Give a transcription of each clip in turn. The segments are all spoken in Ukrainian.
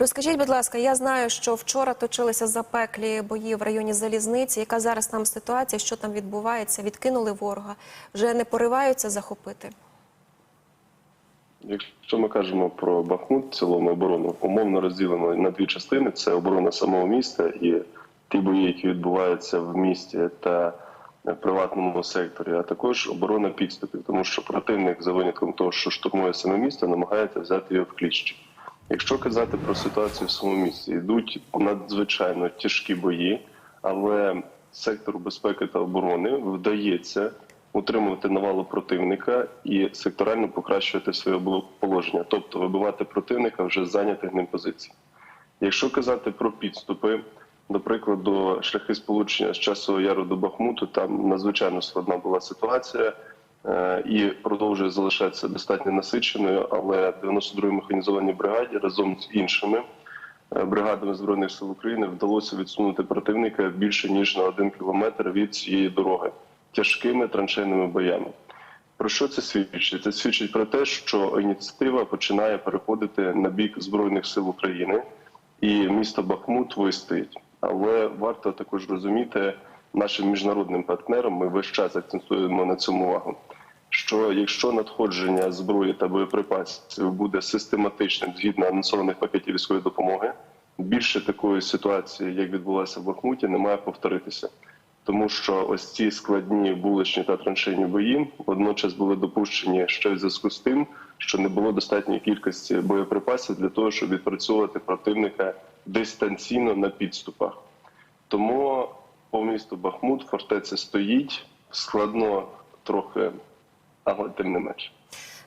Розкажіть, будь ласка, я знаю, що вчора точилися запеклі бої в районі залізниці. Яка зараз там ситуація? Що там відбувається? Відкинули ворога, вже не пориваються захопити. Якщо ми кажемо про Бахмут, цілому оборону умовно розділено на дві частини: це оборона самого міста і ті бої, які відбуваються в місті та в приватному секторі, а також оборона підступів, тому що противник, за винятком того, що штурмує саме місто, намагається взяти його в кліщі. Якщо казати про ситуацію в самому місті, йдуть надзвичайно тяжкі бої, але сектору безпеки та оборони вдається утримувати навалу противника і секторально покращувати своє положення, тобто вибивати противника вже зайнятих ним позицій. Якщо казати про підступи, до прикладу, шляхи сполучення з часу яру до Бахмуту, там надзвичайно складна була ситуація і продовжує залишатися достатньо насиченою, але 92-й механізованій бригаді разом з іншими е, бригадами збройних сил України вдалося відсунути противника більше ніж на один кілометр від цієї дороги тяжкими траншейними боями. Про що це свідчить? Це свідчить про те, що ініціатива починає переходити на бік збройних сил України, і місто Бахмут вистоїть. Але варто також розуміти нашим міжнародним партнерам. Ми весь час акцентуємо на цьому увагу. Що якщо надходження зброї та боєприпасів буде систематичним згідно анонсованих пакетів військової допомоги, більше такої ситуації, як відбулася в Бахмуті, не має повторитися тому що ось ці складні вуличні та траншейні бої водночас були допущені ще в зв'язку з тим, що не було достатньої кількості боєприпасів для того, щоб відпрацьовувати противника дистанційно на підступах. Тому по місту Бахмут фортеця стоїть складно трохи, але тим не менше.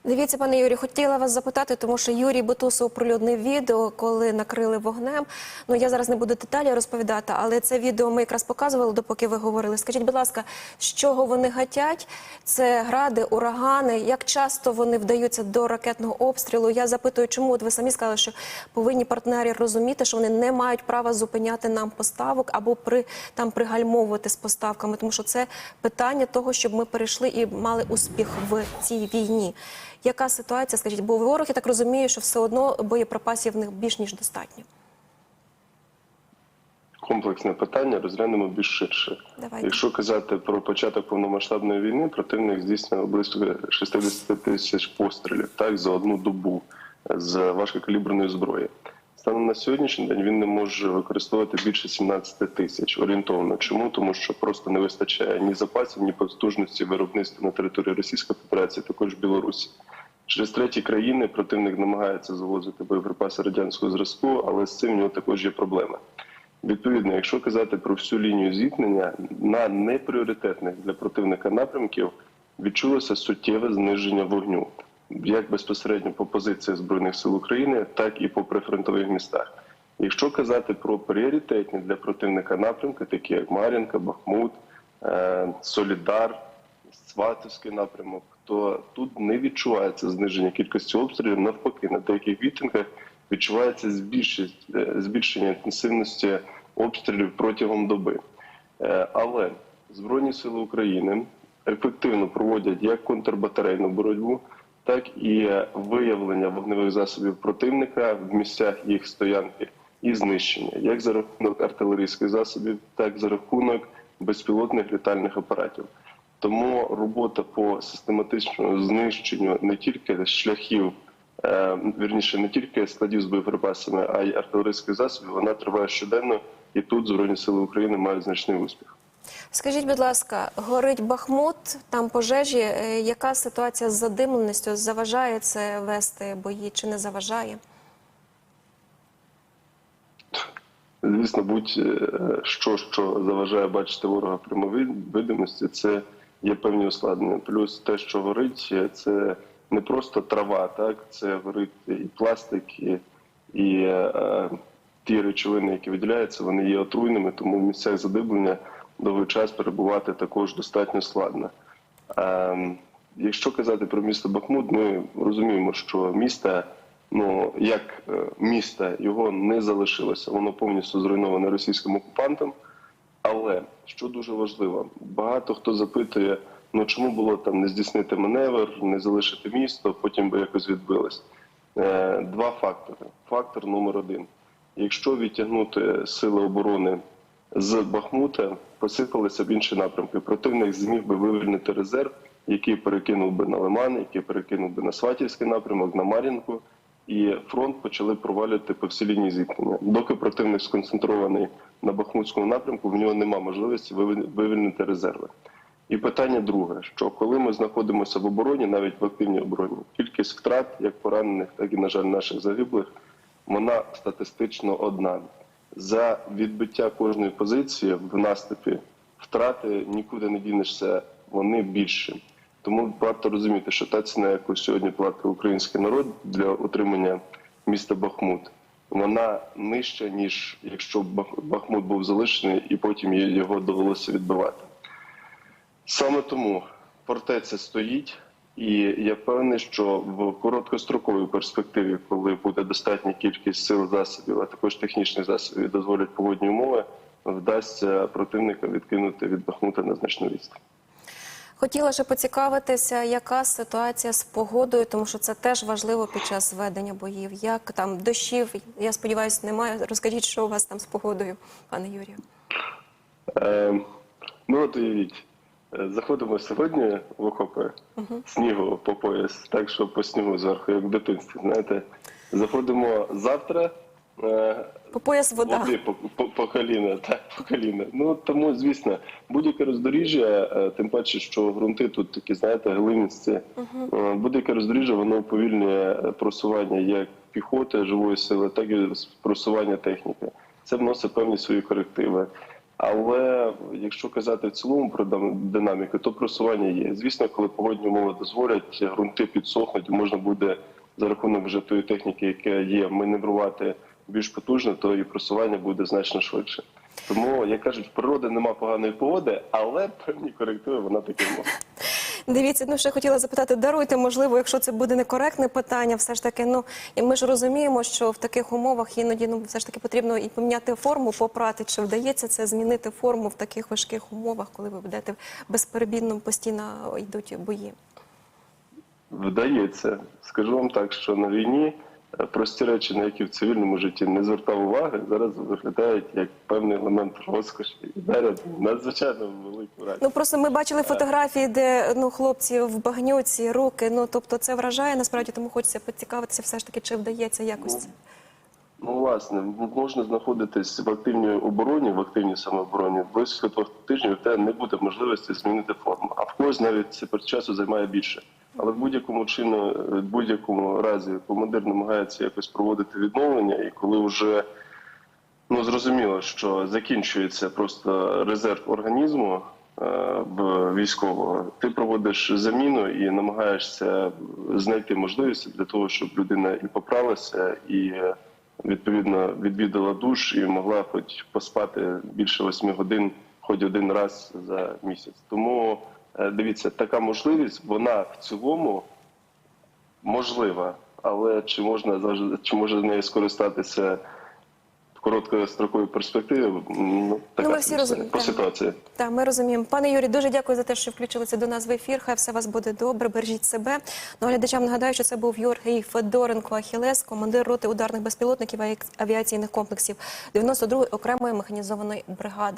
Дивіться, пане Юрій, хотіла вас запитати, тому що Юрій Бутусов оприлюднив відео, коли накрили вогнем. Ну я зараз не буду деталі розповідати, але це відео ми якраз показували, допоки ви говорили. Скажіть, будь ласка, з чого вони гатять? Це гради, урагани. Як часто вони вдаються до ракетного обстрілу? Я запитую, чому от ви самі сказали, що повинні партнери розуміти, що вони не мають права зупиняти нам поставок або при там пригальмовувати з поставками, тому що це питання того, щоб ми перейшли і мали успіх в цій війні. Яка ситуація? Скажіть, бо ворог, я так розумію, що все одно боєприпасів в них більш ніж достатньо. Комплексне питання розглянемо більш ширше. Давайте. Якщо казати про початок повномасштабної війни, противник здійснював близько 60 тисяч пострілів так за одну добу з важкокаліберної зброї. Станом на сьогоднішній день він не може використовувати більше 17 тисяч орієнтовно. Чому? Тому що просто не вистачає ні запасів, ні потужності виробництва на території Російської Федерації, також Білорусі. Через треті країни противник намагається завозити боєприпаси радянського зразку, але з цим в нього також є проблеми. Відповідно, якщо казати про всю лінію зіткнення, на непріоритетних для противника напрямків відчулося суттєве зниження вогню, як безпосередньо по позиціях збройних сил України, так і по прифронтових містах. Якщо казати про пріоритетні для противника напрямки, такі як Мар'їнка, Бахмут, е, Солідар, Сватовський напрямок, то тут не відчувається зниження кількості обстрілів. Навпаки, на деяких відтинках відчувається збільшення, збільшення інтенсивності обстрілів протягом доби. Е, Але Збройні сили України ефективно проводять як контрбатарейну боротьбу, так і виявлення вогневих засобів противника в місцях їх стоянки і знищення, як за рахунок артилерійських засобів, так і за рахунок безпілотних літальних апаратів. Тому робота по систематичному знищенню не тільки шляхів, е, вірніше, не тільки складів з боєприпасами, а й артилерійських засобів, вона триває щоденно, і тут Збройні сили України мають значний успіх. Скажіть, будь ласка, горить Бахмут, там пожежі. Е, Яка ситуація з задимленістю? Заважає це вести бої чи не заважає? Звісно, будь-що, що заважає бачити ворога прямовидимості, це є певні ускладнення. Плюс те, що горить, це не просто трава, так це горить і пластик, і, і е, ті речовини, які виділяються, вони є отруйними, тому в місцях задиблення довгий час перебувати також достатньо складно. Е, якщо казати про місто Бахмут, ми розуміємо, що місто, ну як е, міста, його не залишилося, воно повністю зруйноване російським окупантом. Але що дуже важливо, багато хто запитує: ну чому було там не здійснити маневр, не залишити місто, потім би якось відбилось. Е, Два фактори. Фактор номер один. якщо відтягнути сили оборони з Бахмута, посипалися б інші напрямки. Противник зміг би вивільнити резерв, який перекинув би на Лиман, який перекинув би на Сватівський напрямок, на Мар'їнку, і фронт почали провалювати по всій лінії зіткнення. Доки противник сконцентрований на Бахмутському напрямку, в нього немає можливості вивіль- вивільнити резерви. І питання друге: що коли ми знаходимося в обороні, навіть в активній обороні, кількість втрат, як поранених, так і на жаль, наших загиблих, вона статистично одна. За відбиття кожної позиції в наступі втрати нікуди не дінешся, вони більші. Тому варто розуміти, що та ціна, яку сьогодні платить український народ для утримання міста Бахмут, вона нижча, ніж якщо Бахмут був залишений і потім його довелося відбивати. Саме тому фортеця стоїть, і я впевнений, що в короткостроковій перспективі, коли буде достатня кількість сил засобів, а також технічних засобів, дозволять погодні умови, вдасться противника відкинути від Бахмута на значну відстань. Хотіла ще поцікавитися, яка ситуація з погодою, тому що це теж важливо під час ведення боїв. Як там дощів, я сподіваюся, немає. Розкажіть, що у вас там з погодою, пане Юрію? Е, ну от уявіть, заходимо сьогодні в окопи снігу по пояс, так що по снігу зверху, як в дитинстві. Знаєте, заходимо завтра. Е, По пояс вода. Води по, по, по коліна, так, по коліна. Ну тому, звісно, будь-яке роздоріжжя, е, тим паче, що ґрунти тут такі, знаєте, глинисті, е, будь-яке роздоріжжя, воно уповільнює е, просування як піхоти живої сили, так і просування техніки. Це вносить певні свої корективи. Але якщо казати в цілому про динаміку, то просування є. Звісно, коли погодні умови дозволять, грунти підсохнуть, можна буде за рахунок вже тої техніки, яка є, маневрувати більш потужно, то і просування буде значно швидше. Тому, як кажуть, в природи немає поганої погоди, але певні корективи вона таки може. Дивіться, ну ще хотіла запитати, даруйте, можливо, якщо це буде некоректне питання, все ж таки, ну і ми ж розуміємо, що в таких умовах іноді ну все ж таки потрібно і поміняти форму, попрати. Чи вдається це змінити форму в таких важких умовах, коли ви будете безперебійно постійно йдуть бої? Вдається. Скажу вам так, що на війні прості речі, на які в цивільному житті не звертав уваги, зараз виглядають як певний елемент розкоші і дарять надзвичайно велику радість. Ну просто ми бачили фотографії, де ну хлопці в багнюці, руки. Ну тобто це вражає насправді, тому хочеться поцікавитися, все ж таки, чи вдається якось. Ну, власне, можна знаходитись в активній обороні, в активній самообороні. Близько двох тижнів тебе не буде можливості змінити форму. А в когось навіть це часу займає більше. Але в будь-якому чину, в будь-якому разі командир намагається якось проводити відновлення, і коли вже ну зрозуміло, що закінчується просто резерв організму е, в військового, ти проводиш заміну і намагаєшся знайти можливості для того, щоб людина і поправилася, і е, відповідно відвідала душ і могла хоч поспати більше восьми годин, хоч один раз за місяць. Тому е, дивіться, така можливість вона в цілому можлива, але чи можна чи може нею скористатися в короткостроковій перспективі? Ну, така ми всі розуміємо, по ситуації. Так, ми розуміємо. Пане Юрій, дуже дякую за те, що включилися до нас в ефір. Хай все у вас буде добре. Бережіть себе. Ну, глядачам нагадаю, що це був Юрій Федоренко Ахілес, командир роти ударних безпілотників авіаційних комплексів 92-ї окремої механізованої бригади.